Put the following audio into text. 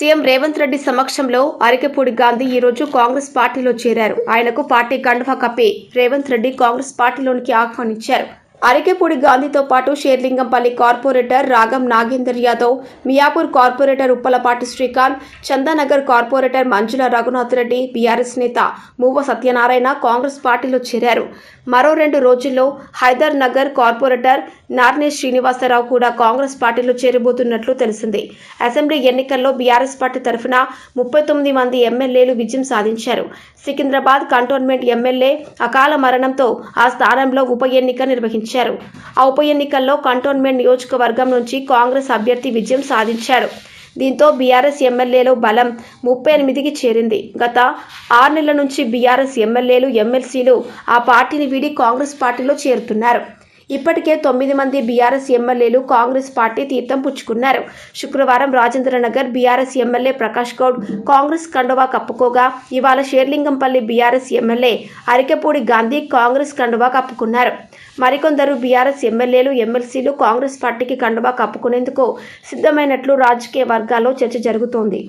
CM Revanth Reddy సమక్షంలో అరికెపూడి గాంధీ ఈ రోజు కాంగ్రెస్ పార్టీలో చేరారు. ఆయనకు పార్టీ కండువా కప్పి రేవంత్ రెడ్డి కాంగ్రెస్ పార్టీలోనికి ఆహ్వానించారు. అరికెపూడి గాంధీతో పాటు Serilingampally corporator Ragam Nagender Yadav Miyapur corporator Uppalapati Srikanth Chandanagar corporator Manjula Raghunath Reddy BRS నేత మూవ సత్యనారాయణ కాంగ్రెస్ పార్టీలో చేరారు. మరో రెండు రోజుల్లో హైదర్ నగర్ కార్పొరేటర్ నార్నే శ్రీనివాసరావు కూడా కాంగ్రెస్ పార్టీలో చేరబోతున్నట్లు తెలిసింది. అసెంబ్లీ ఎన్నికల్లో బీఆర్ఎస్ పార్టీ తరఫున ముప్పై తొమ్మిది మంది ఎమ్మెల్యేలు విజయం సాధించారు. సికింద్రాబాద్ కంటోన్మెంట్ ఎమ్మెల్యే అకాల మరణంతో ఆ స్థానంలో ఉప ఎన్నిక నిర్వహించారు. ఆ ఉప ఎన్నికల్లో కంటోన్మెంట్ నియోజకవర్గం నుంచి కాంగ్రెస్ అభ్యర్థి విజయం సాధించారు. దీంతో బీఆర్ఎస్ ఎమ్మెల్యేలో బలం ముప్పై ఎనిమిదికి చేరింది. గత ఆరు నెలల నుంచి బీఆర్ఎస్ ఎమ్మెల్యేలు ఎమ్మెల్సీలు ఆ పార్టీని వీడి కాంగ్రెస్ పార్టీలో చేరుతున్నారు. ఇప్పటికే తొమ్మిది మంది బీఆర్ఎస్ ఎమ్మెల్యేలు కాంగ్రెస్ పార్టీ తీర్థం పుచ్చుకున్నారు. శుక్రవారం రాజేంద్రనగర్ బీఆర్ఎస్ ఎమ్మెల్యే ప్రకాష్ గౌడ్ కాంగ్రెస్ కండువా కప్పుకోగా ఇవాళ షేర్లింగంపల్లి బీఆర్ఎస్ ఎమ్మెల్యే అరికెపూడి గాంధీ కాంగ్రెస్ కండువా కప్పుకున్నారు. మరికొందరు బీఆర్ఎస్ ఎమ్మెల్యేలు ఎమ్మెల్సీలు కాంగ్రెస్ పార్టీకి కండువా కప్పుకునేందుకు సిద్ధమైనట్లు రాజకీయ వర్గాల్లో చర్చ జరుగుతోంది.